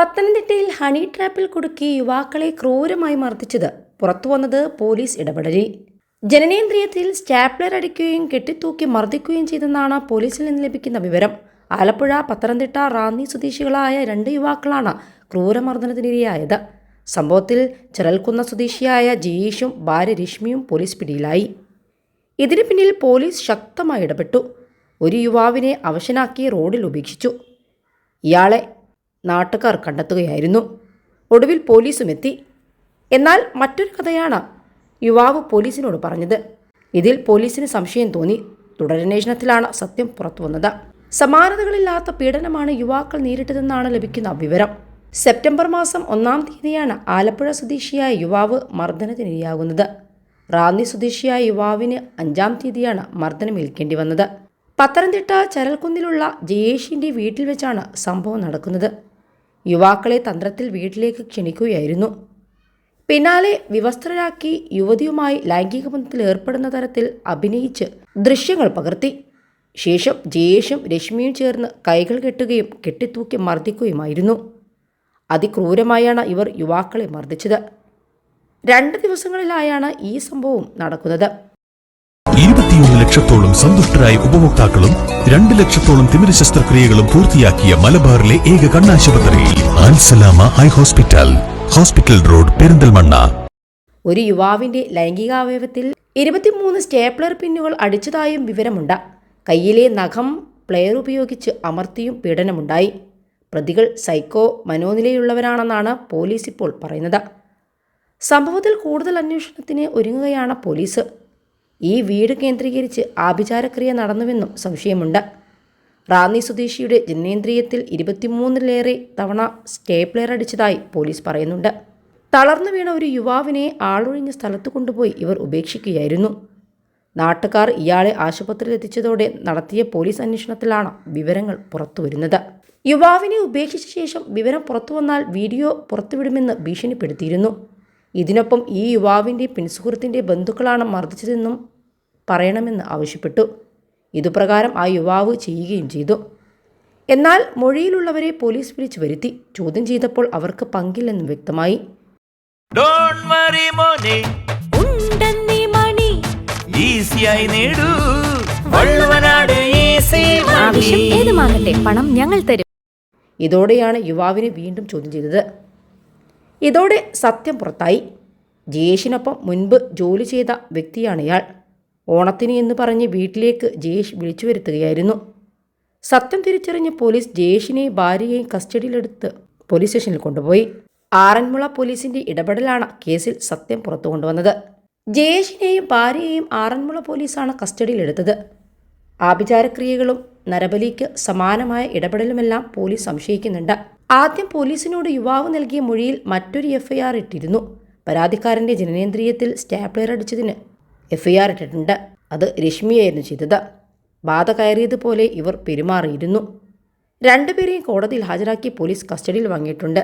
പത്തനംതിട്ടയിൽ ഹണി ട്രാപ്പിൽ കുടുക്കി യുവാക്കളെ ക്രൂരമായി മർദ്ദിച്ചത് പുറത്തുവന്നത് പോലീസ് ഇടപെടലിൽ. ജനനേന്ദ്രിയത്തിൽ സ്റ്റാപ്ലർ അടിക്കുകയും കെട്ടിത്തൂക്കി മർദ്ദിക്കുകയും ചെയ്തെന്നാണ് പോലീസിൽ നിന്ന് ലഭിക്കുന്ന വിവരം. ആലപ്പുഴ പത്തനംതിട്ട റാന്നി സ്വദേശികളായ രണ്ട് യുവാക്കളാണ് ക്രൂരമർദ്ദനത്തിനിരയായത്. സംഭവത്തിൽ ചിറൽക്കുന്ന സ്വദേശിയായ ജയീഷും ഭാര്യ രശ്മിയും പോലീസ് പിടിയിലായി. ഇതിനു പിന്നിൽ പോലീസ് ശക്തമായി ഇടപെട്ടു. ഒരു യുവാവിനെ അവശനാക്കി റോഡിൽ ഉപേക്ഷിച്ചു. ഇയാളെ നാട്ടുകാർ കണ്ടെത്തുകയായിരുന്നു. ഒടുവിൽ പോലീസും എത്തി എന്നാൽ മറ്റൊരു കഥയാണ് യുവാവ് പോലീസിനോട് പറഞ്ഞത്. ഇതിൽ പോലീസിന് സംശയം തോന്നി. തുടരന്വേഷണത്തിലാണ് സത്യം പുറത്തുവന്നത് സമാനതകളില്ലാത്ത പീഡനമാണ് യുവാക്കൾ നേരിട്ടതെന്നാണ് ലഭിക്കുന്ന വിവരം. സെപ്റ്റംബർ മാസം ഒന്നാം തീയതിയാണ് ആലപ്പുഴ സ്വദേശിയായ യുവാവ് മർദ്ദനത്തിനിരയാകുന്നത്. റാന്നി സ്വദേശിയായ യുവാവിന് അഞ്ചാം തീയതിയാണ് മർദ്ദനമേൽക്കേണ്ടി വന്നത്. പത്തനംതിട്ട ചരൽക്കുന്നിലുള്ള ജയേഷിന്റെ വീട്ടിൽ വെച്ചാണ് സംഭവം നടക്കുന്നത്. യുവാക്കളെ തന്ത്രത്തിൽ വീട്ടിലേക്ക് ക്ഷണിക്കുകയായിരുന്നു. പിന്നാലെ വിവസ്ത്രരാക്കി യുവതിയുമായി ലൈംഗിക ബന്ധത്തിൽ ഏർപ്പെടുന്ന തരത്തിൽ അഭിനയിച്ച് ദൃശ്യങ്ങൾ പകർത്തി. ശേഷം ജയേഷും രശ്മിയും ചേർന്ന് കൈകൾ കെട്ടുകയും കെട്ടിത്തൂക്കി മർദ്ദിക്കുകയുമായിരുന്നു. അതിക്രൂരമായാണ് ഇവർ യുവാക്കളെ മർദ്ദിച്ചത്. രണ്ട് ദിവസങ്ങളിലായാണ് ഈ സംഭവം നടക്കുന്നത്. ഇരുപത്തിയൊന്ന് ലക്ഷത്തോളം സന്തുഷ്ടരായ ഉപഭോക്താക്കളും രണ്ട് ലക്ഷത്തോളം തിമിര ശസ്ത്രക്രിയകളും പൂർത്തിയാക്കിയ മലബാറിലെ ഏക കണ്ണാശുപത്രി Al Salama eye hospital. Hospital road Perinthalmanna. ഒരു യുവാവിന്റെ ലൈംഗികാവയവത്തിൽ ഇരുപത്തിമൂന്ന് സ്റ്റേപ്ലർ പിന്നുകൾ അടിച്ചതായും വിവരമുണ്ട്. കയ്യിലെ നഖം പ്ലെയർ ഉപയോഗിച്ച് അമർത്തിയും പീഡനമുണ്ടായി. പ്രതികൾ സൈക്കോ മനോനിലയുള്ളവരാണെന്നാണ് പോലീസ് ഇപ്പോൾ പറയുന്നത്. സംഭവത്തിൽ കൂടുതൽ അന്വേഷണത്തിന് ഒരുങ്ങുകയാണ് പോലീസ്. ഈ വീട് കേന്ദ്രീകരിച്ച് ആഭിചാരക്രിയ നടന്നുവെന്നും സംശയമുണ്ട്. റാന്നി സ്വദേശിയുടെ ജനനേന്ദ്രിയത്തിൽ ഇരുപത്തിമൂന്നിലേറെ തവണ സ്റ്റേപ്ലെയർ അടിച്ചതായി പോലീസ് പറയുന്നുണ്ട്. തളർന്നു വീണ ഒരു യുവാവിനെ ആളൊഴിഞ്ഞ സ്ഥലത്ത് കൊണ്ടുപോയി ഇവർ ഉപേക്ഷിക്കുകയായിരുന്നു. നാട്ടുകാർ ഇയാളെ ആശുപത്രിയിൽ എത്തിച്ചതോടെ നടത്തിയ പോലീസ് അന്വേഷണത്തിലാണ് വിവരങ്ങൾ പുറത്തുവരുന്നത്. യുവാവിനെ ഉപേക്ഷിച്ച ശേഷം വിവരം പുറത്തുവന്നാൽ വീഡിയോ പുറത്തുവിടുമെന്ന് ഭീഷണിപ്പെടുത്തിയിരുന്നു. ഇതിനൊപ്പം ഈ യുവാവിന്റെ പിൻസുഹൃത്തിന്റെ ബന്ധുക്കളാണ് മർദ്ദിച്ചതെന്നും പറയണമെന്ന് ആവശ്യപ്പെട്ടു. ഇതുപ്രകാരം ആ യുവാവ് ചെയ്യുകയും ചെയ്തു. എന്നാൽ മൊഴിയിലുള്ളവരെ പോലീസ് വിളിച്ചു വരുത്തി. ചോദ്യം ചെയ്തപ്പോൾ അവർക്ക് പങ്കില്ലെന്നും വ്യക്തമായി. ഡോണ്ട് വറി മോനെ. ഉണ്ടെന്നീ മണി. ഈസിയായി നേടൂ. വള്ളുവനാട് ഈസി ആവശ്യം ഏതുമാകട്ടെ പണം ഞങ്ങൾ തരും. ഇതോടെയാണ് യുവാവിനെ വീണ്ടും ചോദ്യം ചെയ്തത്. ഇതോടെ സത്യം പുറത്തായി. ജയേഷിനൊപ്പം മുൻപ് ജോലി ചെയ്ത വ്യക്തിയാണ് ഇയാൾ. ഓണത്തിന് എന്ന് പറഞ്ഞ് വീട്ടിലേക്ക് ജയേഷ് വിളിച്ചു വരുത്തുകയായിരുന്നു. സത്യം തിരിച്ചറിഞ്ഞ പോലീസ് ജയേഷിനെ ഭാര്യയെയും കസ്റ്റഡിയിലെടുത്ത് പോലീസ് സ്റ്റേഷനിൽ കൊണ്ടുപോയി. ആറന്മുള പോലീസിന്റെ ഇടപെടലാണ് കേസിൽ സത്യം പുറത്തു കൊണ്ടുവന്നത്. ജയേഷിനെയും ഭാര്യയെയും ആറന്മുള പോലീസാണ് കസ്റ്റഡിയിലെടുത്തത്. ആഭിചാരക്രിയകളും നരബലിക്ക് സമാനമായ ഇടപെടലുമെല്ലാം പോലീസ് സംശയിക്കുന്നുണ്ട്. ആദ്യം പോലീസിനോട് യുവാവ് നൽകിയ മൊഴിയിൽ മറ്റൊരു എഫ്ഐആർ ഇട്ടിരുന്നു. പരാതിക്കാരന്റെ ജനനേന്ദ്രിയത്തിൽ സ്റ്റാപ്ലെയർ അടിച്ചതിന് എഫ്ഐആർ ഇട്ടിട്ടുണ്ട്. അത് രശ്മിയായിരുന്നു ചെയ്തത്. ബാധ കയറിയതുപോലെ ഇവർ പെരുമാറിയിരുന്നു. രണ്ടുപേരെയും കോടതിയിൽ ഹാജരാക്കി പോലീസ് കസ്റ്റഡിയിൽ വാങ്ങിയിട്ടുണ്ട്.